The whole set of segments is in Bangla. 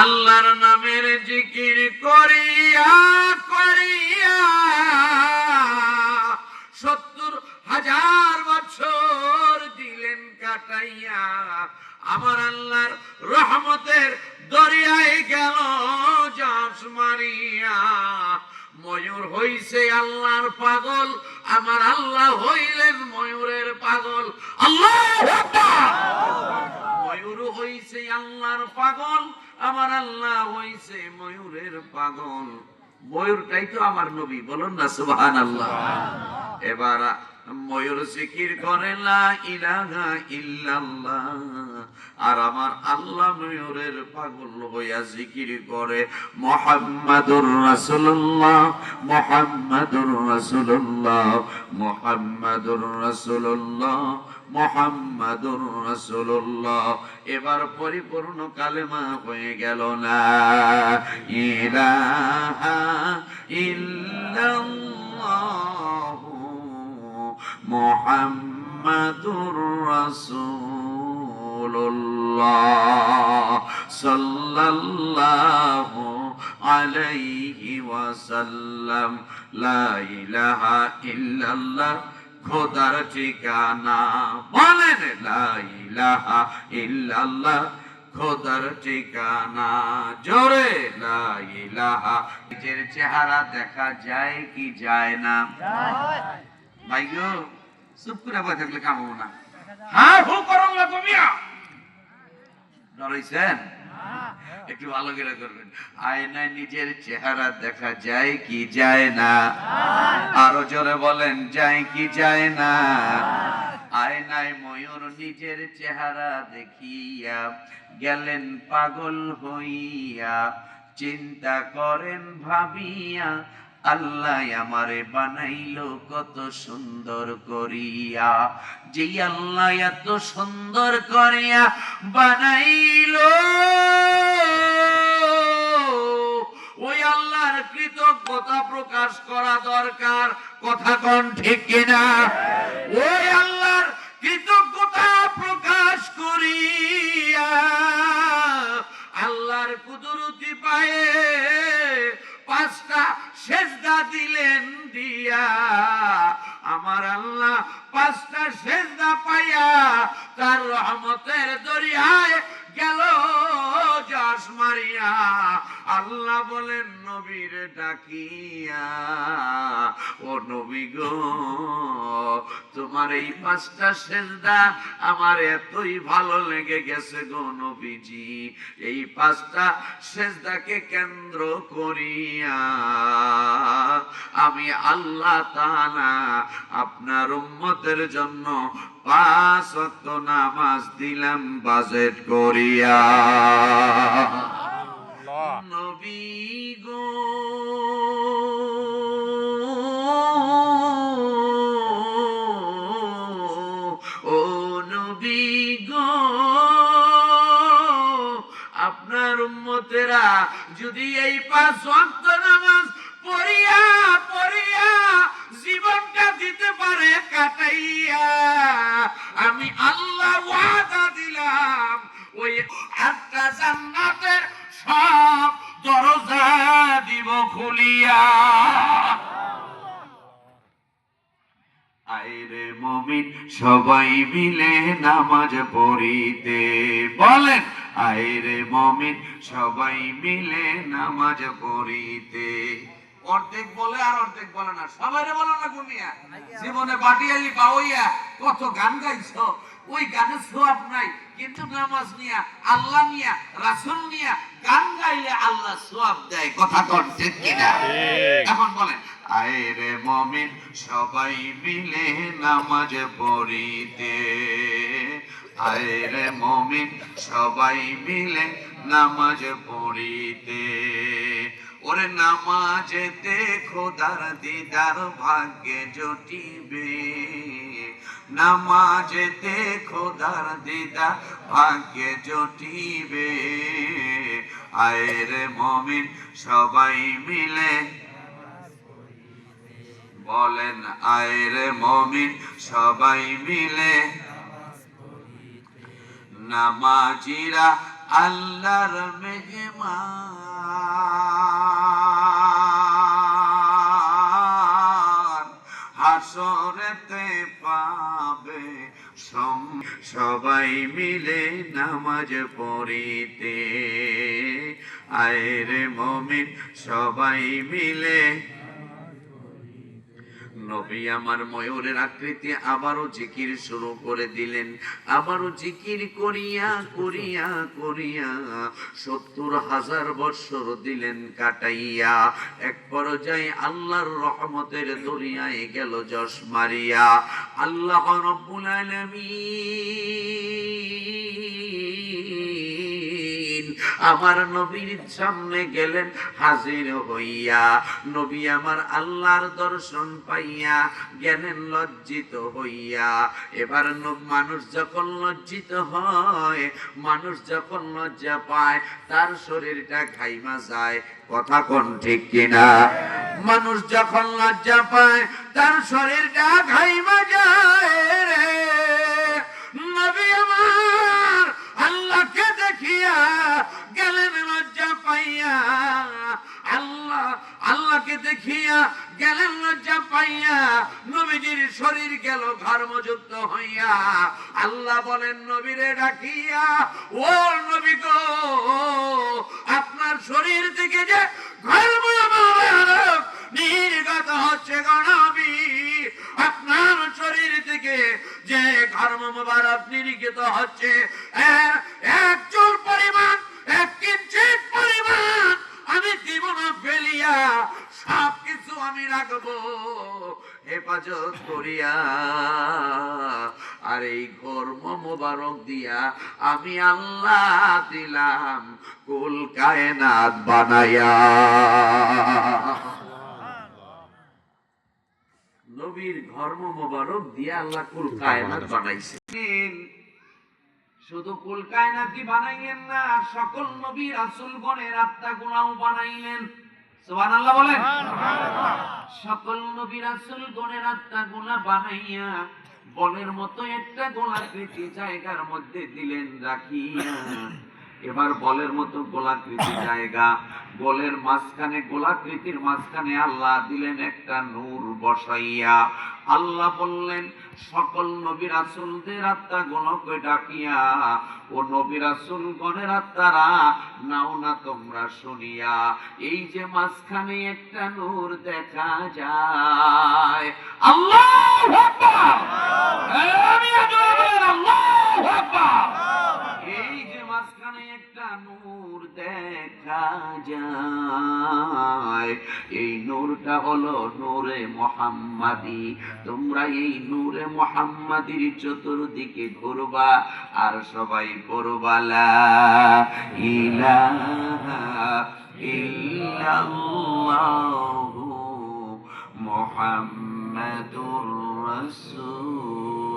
আল্লাহর নামের জিকির করিয়া করিয়া সত্তর হাজার বছর দিলেন কাটাইয়া, আমার আল্লাহর রহমতের দরিয়ায় গেল জাস মারিয়া। ময়ূর হইছে আল্লাহর পাগল আমার আল্লাহ হইলেন ময়ূরের পাগল। আল্লাহ ময়ূর হইছে আল্লাহর পাগল, আমার আল্লাহ হইছে ময়ূরের পাগল। ময়ূরটাই তো আমার নবী বলুন না সুবহান আল্লাহ এবার ময়ূর জিকির করে লা ইলাহা ইল্লাল্লাহ। আর আমার আল্লাহ ময়ূরের পাগল হইয়া জিকির করে মোহাম্মদুর রাসূলুল্লাহ মোহাম্মদুর রাসূলুল্লাহ মোহাম্মদুর রাসূলুল্লাহ। মোহাম্মদুর রাসূলুল্লাহ। এবার পরিপূর্ণ কালেমা হয়ে গেল না ইলাহা ইল্লাল্লাহ মোহাম্মদুর রাসূলুল্লাহ সাল্লাল্লাহু আলাইহি ওয়াসাল্লাম। লা ইলাহা ইল্লাল্লাহ খোদার ঠিকানা বলেন, লা ইলাহা ইল্লাল্লাহ। খোদার ঠিকানা, জোরে, লা ইলাহা। নিজের চেহারা দেখা যায় কি যায় না? ভাই গো, চুপ করে বসে থাকলে কামাবো না। হ্যাঁ হু করো না তুমি। ডরাইছেন? একটু ভালো করে করবেন। আয়নায় নিজের চেহারা দেখা যায় কি যায় না? আরও জোরে বলেন যায় কি যায় না? আয়নায় ময়ূর নিজের চেহারা দেখিয়া গেলেন পাগল হইয়া। চিন্তা করেন ভাবিয়া আল্লাহ আমারে বানাইলো কত সুন্দর করিয়া। যে আল্লাহ এত সুন্দর করিয়া বানাইলো প্রকাশ করা দরকার। কথা কোন ঠিক কিনা? ওই আল্লাহর কৃতজ্ঞতা প্রকাশ করিয়া আল্লাহর কুদরতি পায়ে পাঁচটা সেজদা দিলেন দিয়া। আমার আল্লাহ পাঁচটা সেজদা পাইয়া তার রহমতের দরিয়ায় গেল। যশ মারিয়া আল্লাহ বলেন, নবীর ডাকিয়া, ও নবী গো, তোমার এই পাঁচটা সেজদা আমার এতই ভালো লেগে গেছে গো নবীজি। এই পাঁচটা সেজদাকে কেন্দ্র করিয়া আমি আল্লাহ তাআলা আপনার উম্মতের জন্য পাঁচ নামাজ দিলাম বাজেট করিয়া। নবী গো। ও নবী গো আপনার উম্মতেরা যদি এই পাঁচ সবাই মিলে নামাজ পড়িতে। বলেন আইরে মমিন সবাই মিলে নামাজ পড়িতে। অর্ধেক বলে আর অর্ধেক বলে না। সবাই বলে না গুনিয়া জীবনে বাটিয়ালি পাওয়াইয়া কত গান গাইছো। ওই গানের সোয়াব নাই। কিন্তু নামাজ নিয়া আল্লাহ নিয়া রাসূল নিয়া গান গাইলে আল্লাহ সোয়াব দেয়। কথা ঠিক কিনা? এখন বলেন আয়রে মমিন সবাই মিলে নামাজ পড়িতে। আয়রে মমিন সবাই মিলে নামাজ পড়িতে। ওরে নামাজেতে খোদার দিদার ভাগ্যে জটিবে। নামাজেতে খোদার দিদার ভাগ্যে জটিবে। আয়রে মমিন সবাই মিলে বলেন, আয়রে মমিন সবাই মিলে নামাজিরা আল্লাহর মেহমান। হাসরেতে পাবে সবাই মিলে নামাজ পড়িতে। আয়ের মমিন সবাই মিলে নবী আমার ময়ূরের আকৃতি আবারও জিকির শুরু করে দিলেন। আবারও জিকির করিয়া করিয়া করিয়া সত্তর হাজার বৎসর দিলেন কাটাইয়া। এক পর্যায়ে আল্লাহর রহমতের দরিয়ায় গেল যশ মারিয়া। আল্লাহ রব্বুল আলামিন আমার নবীর সামনে গেলেন, হাজির হইয়া। নবী আমার আল্লাহর দর্শন পাইয়া গেলেন, লজ্জিত হইয়া। এবার মানুষ যখন লজ্জিত হয়, মানুষ যখন লজ্জা পায়, তার শরীরটা ঘাইমা যায়। কথা কোন ঠিক কিনা? মানুষ যখন লজ্জা পায়, তার শরীরটা ঘাইমা যায় রে। নবী পাইয়া, আল্লাহ, আল্লাহকে দেখিয়া গেলেন লজ্জা পাইয়া নবীজির শরীর গেল ধর্মযুক্ত হইয়া। আল্লাহ বলেন, নবীরে ডাকিয়া, ও নবী গো, আপনার শরীর থেকে যে ধর্ম নির্গত হচ্ছে গণবী আপনার শরীর থেকে যে ধর্ম মোবারক নির্গত হচ্ছে। এ- এক চুল পরিমাণ আমি রাখব হেফাজত করিয়া। আর এই কর্ম মোবারক দিয়া আমি আল্লাহ দিলাম কুল কায়নাত বানায়া নবীর ধর্ম মোবারক দিয়ে আল্লাহ কুল কায়নাত বানাইছে। শুধু কুল কায়নাত কি বানাইলেন না, সকল নবী রাসূল গণের আত্মা গুণাও বানাইলেন। সুবহানাল্লাহ বলেন। সকল নবিরাসুল রাসূল গণের আত্মা গোলা বানাইয়া বলের মতো একটা গোলাকৃতি জায়গার মধ্যে দিলেন রাখিয়া। এবার বলের মতো গোলাকৃতি জায়গা। বলের মাঝখানে গোলাকৃতির মাঝখানে আল্লাহ দিলেন একটা নূর বসাইয়া। আল্লাহ বললেন, সকল নবী রাসূলদের আত্মা গুণকে ডাকিয়া, ও নবী রাসূল গণের আত্মারা, নাও না তোমরা শুনিয়া। এই যে মাঝখানে একটা নূর দেখা যায়। আল্লাহু আল্লাহু যায়। এই নূরটা হলো নূরে মোহাম্মাদি। তোমরা এই নূরে মোহাম্মাদির চতুর্দিকে ঘুরবা আর সবাই পড়বা, লা ইলাহা ইল্লাল্লাহু মুহাম্মাদুর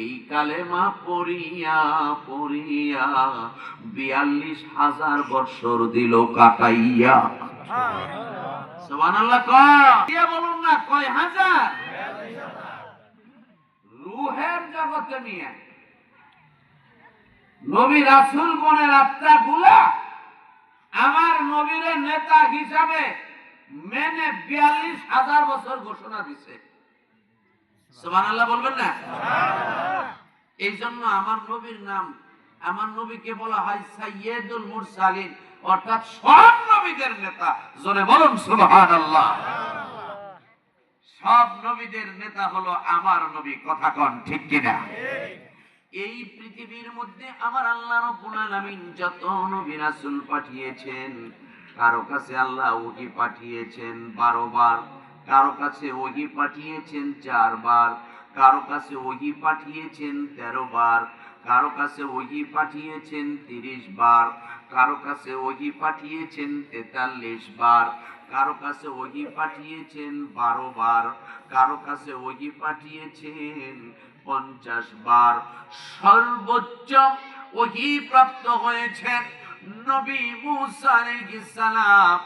এই পড়িয়া পড়িয়া বিয়াল্লিশ হাজার বৎসর দিল কাটাইয়া। বলুন না, কয় হাজার? রুহের জগতে নিয়ে। নবী রাসূল গণের আত্মা গুলা আমার নবীর নেতা হিসাবে মেনে বিয়াল্লিশ হাজার বছর ঘোষণা দিছে। বলবেন না? এই জন্য আমার নবীর নাম, আমার নবীকে বলা হয় সাইয়েদুল মুরসালিন, অর্থাৎ সব নবীদের নেতা। জনে বলুন, সুবহানাল্লাহ। সব নবীদের নেতা হলো আমার নবী, কথা কন, ঠিক কিনা? এই পৃথিবীর মধ্যে আমার আল্লাহ রব্বুল আলামিন যত নবী রাসূল পাঠিয়েছেন কারও কাছে আল্লাহ ওহি পাঠিয়েছেন বারো বার কারও কাছে ওহি পাঠিয়েছেন চারবার, কারও কাছে ওহি পাঠিয়েছেন তেরো বার কারও কাছে ওহি পাঠিয়েছেন তিরিশ বার কারও কাছে ওহি পাঠিয়েছেন তেতাল্লিশ বার কারও কাছে ওহি পাঠিয়েছেন বারো বার কারও কাছে ওহি পাঠিয়েছেন পঞ্চাশ বার সর্বোচ্চ ওহি প্রাপ্ত হয়েছেন নবী মুসা আলাইহিস সালাম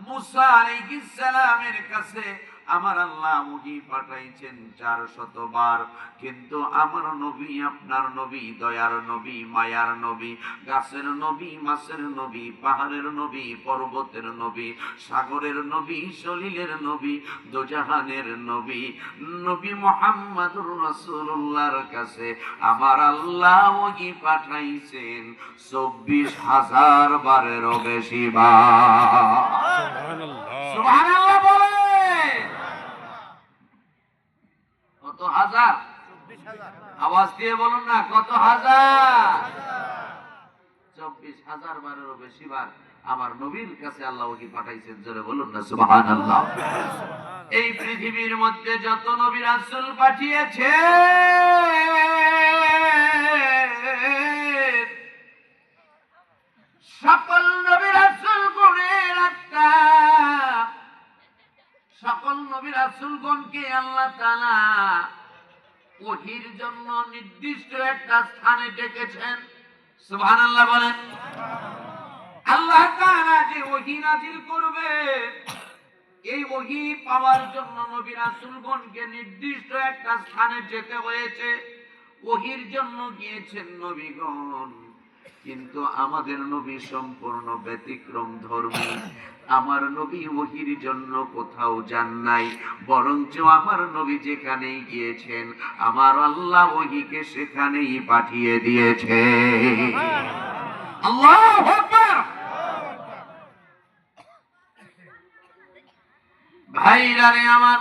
মুসা আলাইহিস সালামের কাছে আমার আল্লাহ ওহি পাঠাইছেন চার শতবার কিন্তু আমার নবী আপনার নবী দয়ার নবী মায়ার নবী গাছের নবী মাছের নবী পাহাড়ের নবী পর্বতের নবী সাগরের নবী সলিলের নবী দোজাহানের নবী নবী মোহাম্মদুর রাসূলুল্লাহর কাছে আমার আল্লাহ ওহি পাঠাইছেন চব্বিশ হাজার বারেরও বেশি বা সুবহানাল্লাহ বলে। হাজার? আওয়াজ দিয়ে বলুন না, কত হাজার? চব্বিশ হাজার বারেরও বেশি বার আমার নবীর কাছে আল্লাহ কি পাঠাইছেন, জোরে বলুন না সুবাহান আল্লাহ এই পৃথিবীর মধ্যে যত নবী আসল পাঠিয়েছে সকল নবী রাসূলগণকে আল্লাহ তাআলা ওহির জন্য নির্দিষ্ট একটা স্থানে ডেকেছেন। সুবহানাল্লাহ বলেন। আল্লাহ তাআলা যে ওহি নাজিল করবে, এই ওহি পাওয়ার জন্য নবী রাসূলগণকে নির্দিষ্ট একটা স্থানে যেতে হয়েছে। ওহির জন্য গিয়েছেন নবীগণ। কিন্তু আমাদের নবী সম্পূর্ণ ব্যতিক্রম ধর্মী। আমার নবী ওহির জন্য কোথাও যান নাই, বরঞ্চ আমার নবী যেখানেই গিয়েছেন, আমার আল্লাহ ওহিকে সেখানেই পাঠিয়ে দিয়েছে আল্লাহ ভাইরা রে আমার